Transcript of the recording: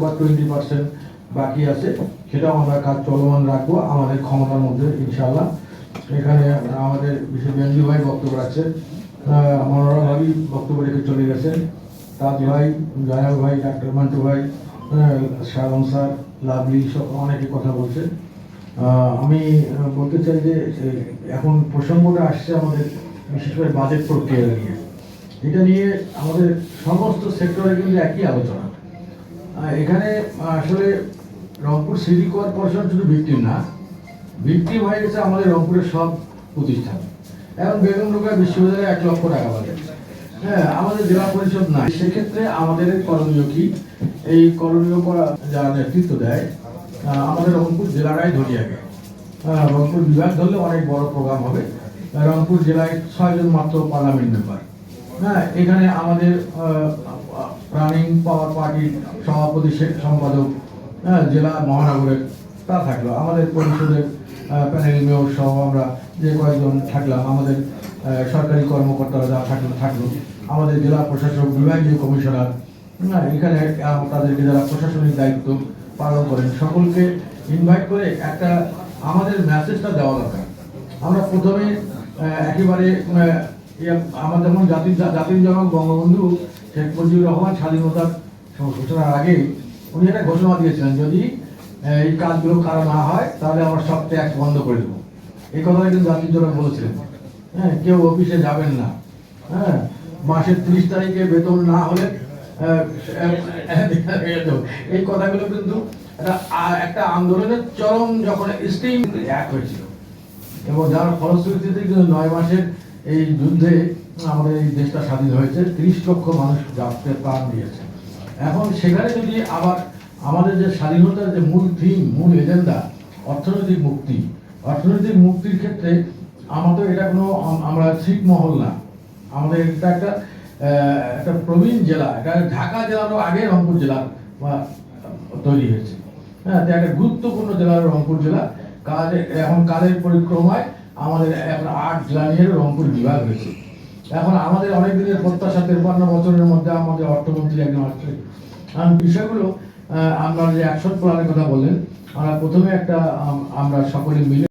বা twenty percent বাকি আছে সেটাও আমরা কাজ চলমান রাখব আমাদের ক্ষমতার মধ্যে ইনশাল্লাহ এখানে আমাদের বিশেষ বেঞ্জু ভাই বক্তব্য আহ, মনোরম ভাবি বক্তব্য রেখে চলে গেছেন। তাজ ভাই জয়াল ভাই ডাক্তার মান্টু ভাই শালম স্যার লাভলি সব অনেকে কথা বলছে। আমি বলতে চাই যে এখন প্রসঙ্গটা আসছে আমাদের বিশেষ করে বাজেট প্রক্রিয়া নিয়ে। এটা নিয়ে আমাদের সমস্ত সেক্টরে কিন্তু একই আলোচনা। এখানে আসলে রংপুর সিটি কর্পোরেশন শুধু ভিক্টিম না, ভিক্টিম হয়ে গেছে আমাদের রংপুরের সব প্রতিষ্ঠান। এখন বেগম রোকেয়া বিশ্ববিদ্যালয়ে এক লক্ষ টাকা পাবে হ্যাঁ আমাদের জেলা পরিষদ নাই। সেক্ষেত্রে আমাদের করণীয় কি? এই করণীয় করা যারা নেতৃত্ব দেয় আমাদের রংপুর জেলাটাই ধরি আগে। রংপুর বিভাগ ধরলে অনেক বড় প্রোগ্রাম হবে। রংপুর জেলায় ছয়জন মাত্র পার্লামেন্ট মেম্বার। হ্যাঁ এখানে আমাদের রানিং পাওয়ার পার্টির সভাপতি সম্পাদক হ্যাঁ জেলা মহানগরের তা থাকল। আমাদের পরিষদের প্যানেল মেয়র সহ আমরা যে কয়েকজন থাকলাম আমাদের সরকারি কর্মকর্তারা যা থাকল থাকল। আমাদের জেলা প্রশাসক বিভাগীয় কমিশনার না এখানে আহ, তাদেরকে যারা প্রশাসনিক দায়িত্ব পালন করেন সকলকে ইনভাইট করে একটা আমাদের মেসেজটা দেওয়া দরকার। আমরা প্রথমে একেবারে ইয়ে, আমার যেমন জাতির জাতির জনক বঙ্গবন্ধু শেখ মুজিবুর রহমান স্বাধীনতার ঘোষণার আগে উনি একটা ঘোষণা দিয়েছিলেন যদি এই কাজগুলো কারও না হয় তাহলে আমরা সব ট্যাক্স বন্ধ করে দেবো এই কথাটা কিন্তু জাতির জনক বলেছিলেন হ্যাঁ কেউ অফিসে যাবেন না হ্যাঁ মাসের ত্রিশ তারিখে বেতন না হলে এই কথাগুলো কিন্তু একটা আন্দোলনের চরম যখন স্টিম এক হয়েছিল এবং যার ফলশ্রুতিতে কিন্তু নয় মাসের এই যুদ্ধে আমাদের এই দেশটা স্বাধীন হয়েছে, তিরিশ লক্ষ মানুষ যাত্রে প্রাণ দিয়েছে। এখন সেখানে যদি আবার আমাদের যে স্বাধীনতার যে মূল থিম মূল এজেন্ডা অর্থনৈতিক মুক্তি, অর্থনৈতিক মুক্তির ক্ষেত্রে আমাদের এটা কোনো, আম- আমরা ছিটমহল না। আমাদের এটা একটা একটা প্রবীণ জেলা, এটা ঢাকা জেলারও আগে রংপুর জেলা তৈরি হয়েছে। হ্যাঁ একটা গুরুত্বপূর্ণ জেলা রংপুর জেলা। কাজ, এখন কালের পরিক্রমায় আমাদের এখন আট লাইনের রংপুর বিভাগ হয়েছে। এখন আমাদের অনেক দিনের প্রত্যাশা তেপান্ন বছরের মধ্যে আমাদের অর্থমন্ত্রী একজন আসছে। কারণ বিষয়গুলো আমরা যে অ্যাকশন প্ল্যানের কথা বললেন, আমরা প্রথমে একটা আমরা সকলে মিলে